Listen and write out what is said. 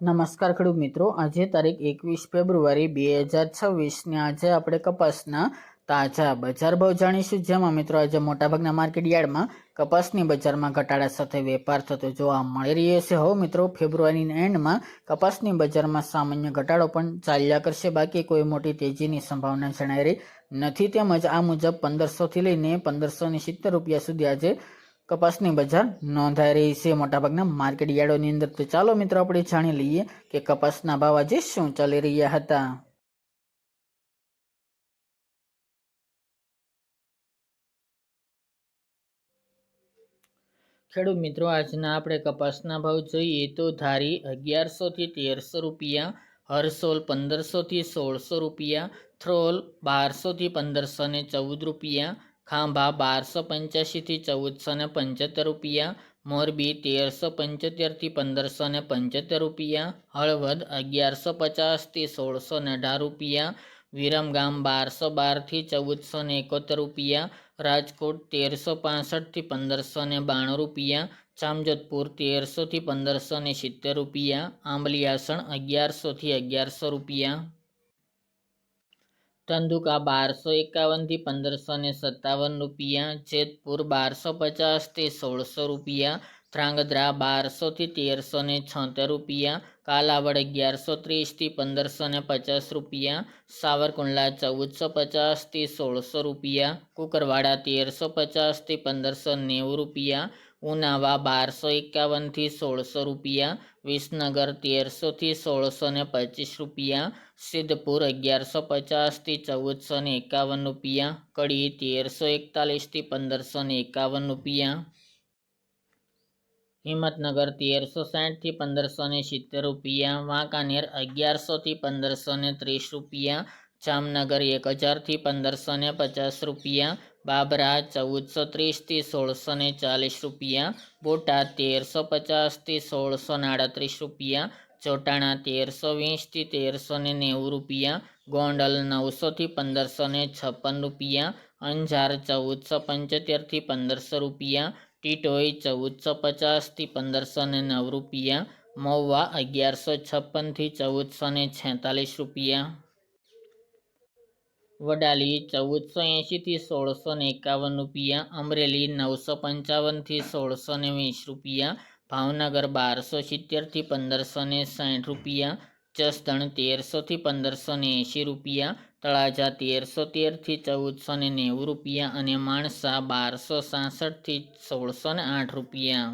નમસ્કાર ખેડૂત મિત્રો. આજે તારીખ એકવીસ ફેબ્રુઆરી બે હજાર છવ્વીસને આજે આપણે કપાસના તાજા બજાર ભાવ જાણીશું. જેમાં મિત્રો આજે મોટાભાગના માર્કેટ યાર્ડમાં કપાસની બજારમાં ઘટાડા સાથે વેપાર થતો જોવા મળી રહ્યો છે. હવે મિત્રો, ફેબ્રુઆરીના એન્ડમાં કપાસની બજારમાં સામાન્ય ઘટાડો પણ ચાલ્યા કરશે. બાકી કોઈ મોટી તેજીની સંભાવના જણાઈ રહી નથી. તેમજ આ મુજબ પંદરસોથી લઈને પંદરસો સિત્તેર રૂપિયા સુધી આજે કપાસની બજાર નોંધાઈ રહી છે. મોટાભાગના માર્કેટ યાર્ડોની અંદર તો ચાલો મિત્રો આપણે જાણી લઈએ કે કપાસના ભાવ આજે શું ચાલી રહ્યા હતા. ખેડૂત મિત્રો, આજના આપણે કપાસના ભાવ જોઈએ તો ધારી અગિયારસોથી તેરસો રૂપિયા હરસોલ પંદરસોથી સોળસો રૂપિયા, થ્રોલ બારસોથી પંદરસો ને ચૌદ રૂપિયા ખાંભા બારસો પંચ્યાસીથી ચૌદસો ને પંચોતેર રૂપિયા, મોરબી તેરસો પંચોતેરથી પંદરસો ને પંચોતેર રૂપિયા, હળવદ અગિયારસો પચાસથી સોળસો ને અઢાર રૂપિયા, વિરમગામ બારસો બારથી ચૌદસો ને એકોતેર રૂપિયા, રાજકોટ તેરસો પાસઠથી પંદરસો ને બાણું રૂપિયા, જામજોધપુર તેરસોથી પંદરસો ને સિત્તેર રૂપિયા આંબલિયાસણ અગિયારસોથી અગિયારસો રૂપિયા. ધંધુકા બારસો એકાવનથી પંદરસો ને સત્તાવન રૂપિયા, જેતપુર બારસો પચાસથી સોળસો રૂપિયા, ધ્રાંગધ્રા બારસોથી તેરસો ને છોતેર રૂપિયા, કાલાવડ અગિયારસો ત્રીસથી પંદરસો ને પચાસ રૂપિયા, સાવરકુંડલા ચૌદસો પચાસથી સોળસો રૂપિયા, કુકરવાડા તેરસો પચાસથી પંદરસો નેવું રૂપિયા ઉનાવા બારસો એકાવનથી સોળસો રૂપિયા, વિસનગર તેરસોથી સોળસો ને પચીસ રૂપિયા, સિદ્ધપુર અગિયારસો પચાસથી ચૌદસો ને એકાવન રૂપિયા, કડી તેરસો એકતાલીસથી પંદરસો ને એકાવન રૂપિયા. હિંમતનગર તેરસો સાઠથી પંદરસો ને સિત્તેર રૂપિયા, વાંકાનેર અગિયારસોથી પંદરસો ને ત્રીસ રૂપિયા જામનગર એક હજારથી પંદરસો ને પચાસ રૂપિયા, બાબરા ચૌદસો ત્રીસથી સોળસો ને ચાલીસ રૂપિયા, બોટાદ તેરસો પચાસથી સોળસો આડત્રીસ રૂપિયા, ચોટાણા તેરસો વીસથી તેરસો ને નેવું રૂપિયા, ગોંડલ નવસોથી પંદરસો ને છપ્પન રૂપિયા, અંજાર ચૌદસો પંચોતેરથી પંદરસો રૂપિયા, ટીટોઈ ચૌદસો પચાસથી પંદરસો ને નવ રૂપિયા, મહુવા અગિયારસો છપ્પનથી ચૌદસો ને છેતાલીસ રૂપિયા. વડાલી ચૌદસો એંશીથી સોળસો ને એકાવન રૂપિયા, અમરેલી નવસો પંચાવનથી સોળસો ને વીસ રૂપિયા, ભાવનગર બારસો સિત્તેરથી પંદરસો ને સાઠ રૂપિયા, જસદણ તેરસોથી પંદરસો ને એંશી રૂપિયા, તળાજા તેરસો તેરથી ચૌદસો ને નેવું રૂપિયા અને માણસા બારસો સાસઠથી સોળસો ને આઠ રૂપિયા.